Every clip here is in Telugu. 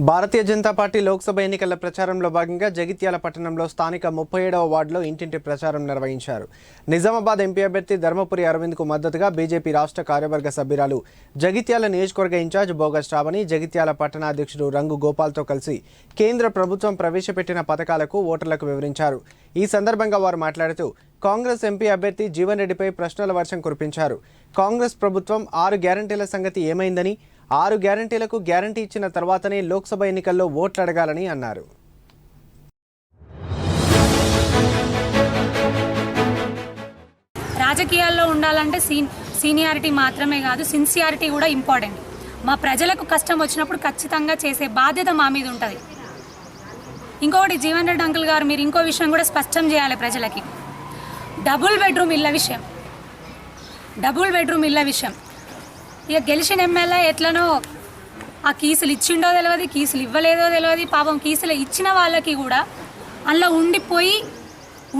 భారతీయ జనతా పార్టీ లోక్సభ ఎన్నికల ప్రచారంలో భాగంగా జగిత్యాల పట్టణంలో స్థానిక ముప్పై ఏడవ వార్డులో ఇంటింటి ప్రచారం నిర్వహించారు. నిజామాబాద్ ఎంపీ అభ్యర్థి ధర్మపురి అరవింద్కు మద్దతుగా బీజేపీ రాష్ట్ర కార్యవర్గ సభ్యురాలు జగిత్యాల నియోజకవర్గ ఇన్ఛార్జ్ బోగస్ శ్రావణి జగిత్యాల పట్టణాధ్యక్షుడు రంగు గోపాల్తో కలిసి కేంద్ర ప్రభుత్వం ప్రవేశపెట్టిన పథకాలకు ఓటర్లకు వివరించారు. ఈ సందర్భంగా వారు మాట్లాడుతూ కాంగ్రెస్ ఎంపీ అభ్యర్థి జీవన్ రెడ్డిపై ప్రశ్నల వర్షం కురిపించారు. కాంగ్రెస్ ప్రభుత్వం ఆరు గ్యారంటీల సంగతి ఏమైందని ఆరు గ్యారంటీలకు గ్యారంటీ ఇచ్చిన తర్వాతనే లోక్సభ ఎన్నికల్లో ఓట్లు అడగాలని అన్నారు. రాజకీయాల్లో ఉండాలంటే సీన్ సీనియారిటీ మాత్రమే కాదు సిన్సియారిటీ కూడా ఇంపార్టెంట్. మా ప్రజలకు కష్టం వచ్చినప్పుడు ఖచ్చితంగా చేసే బాధ్యత మా మీద ఉంటుంది. ఇంకొకటి జీవన్ రెడ్డి అంకుల్ గారు మీరు ఇంకో విషయం కూడా స్పష్టం చేయాలి ప్రజలకి. డబుల్ బెడ్రూమ్ ఇళ్ళ విషయం. డబుల్ బెడ్రూమ్ ఇళ్ళ విషయం. ఇక గెలిచిన ఎమ్మెల్యే ఎట్లనో ఆ కీసులు ఇచ్చిండో తెలియదు కీసులు ఇవ్వలేదో తెలియదు పాపం కీసులు ఇచ్చిన వాళ్ళకి కూడా అందులో ఉండిపోయి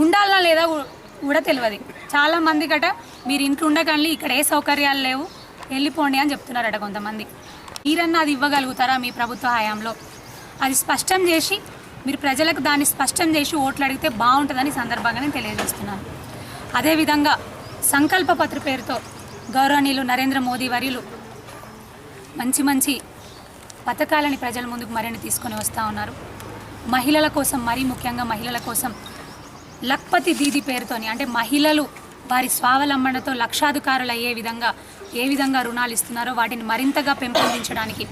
ఉండాలనా లేదా కూడా తెలియదు చాలామంది గట మీరు ఇంట్లో ఉండకండి ఇక్కడ ఏ సౌకర్యాలు లేవు వెళ్ళిపోండి అని చెప్తున్నారట కొంతమంది. మీరన్నా అది ఇవ్వగలుగుతారా మీ ప్రభుత్వ హయాంలో? అది స్పష్టం చేసి మీరు ప్రజలకు దాన్ని స్పష్టం చేసి ఓట్లు అడిగితే బాగుంటుందని సందర్భంగా నేను తెలియజేస్తున్నాను. అదేవిధంగా సంకల్ప పత్ర పేరుతో గౌరవనీయులు నరేంద్ర మోదీ వర్యులు మంచి మంచి పథకాలని ప్రజల ముందుకు మరిన్ని తీసుకొని వస్తూ ఉన్నారు. మహిళల కోసం మరీ ముఖ్యంగా మహిళల కోసం లక్పతి దీది పేరుతోని అంటే మహిళలు వారి స్వావలంబనతో లక్షాధికారులు అయ్యే విధంగా ఏ విధంగా రుణాలు ఇస్తున్నారో వాటిని మరింతగా పెంపొందించడానికి